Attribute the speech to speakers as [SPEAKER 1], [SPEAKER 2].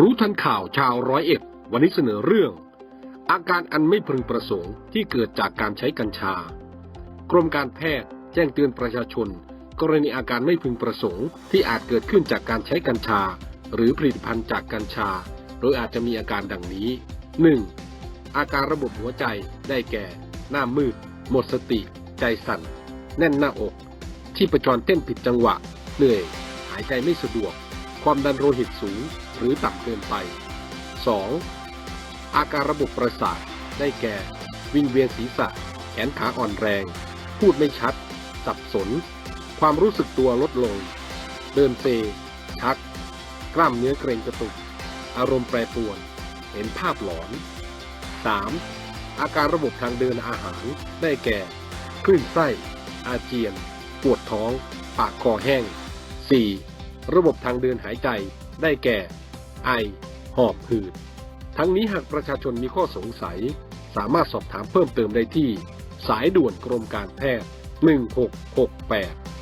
[SPEAKER 1] รู้ทันข่าวชาวร้อยเอ็ด วันนี้เสนอเรื่อง อาการอันไม่พึงประสงค์ที่เกิดจากการใช้กัญชา กรมการแพทย์แจ้งเตือนประชาชน กรณีอาการไม่พึงประสงค์ที่อาจเกิดขึ้นจากการใช้กัญชา หรือผลิตภัณฑ์จากกัญชา โดยอาจจะมีอาการดังนี้ 1. อาการระบบหัวใจได้แก่ หน้ามืด หมดสติ ใจสั่น แน่นหน้าอกชีพจรเต้นผิดจังหวะ เหนื่อย หายใจไม่สะดวก ความดันโลหิตสูง หรือต่ำเกินไป 2. อาการระบบประสาท ได้แก่ วิงเวียนศีรษะ แขนขาอ่อนแรง พูดไม่ชัด สับสน ความรู้สึกตัวลดลง เดินเซ ชัก กล้ามเนื้อเกร็งกระตุก อารมณ์แปรปรวน เห็นภาพหลอน 3. อาการระบบทางเดินอาหาร ได้แก่ คลื่นไส้ อาเจียน ปวดท้อง ปากคอแห้ง 4. ระบบทางเดินหายใจ ได้แก่ ไอ หอบหืด ทั้งนี้หากประชาชนมีข้อสงสัย สามารถสอบถามเพิ่มเติมได้ที่ สายด่วนกรมการแพทย์ 1668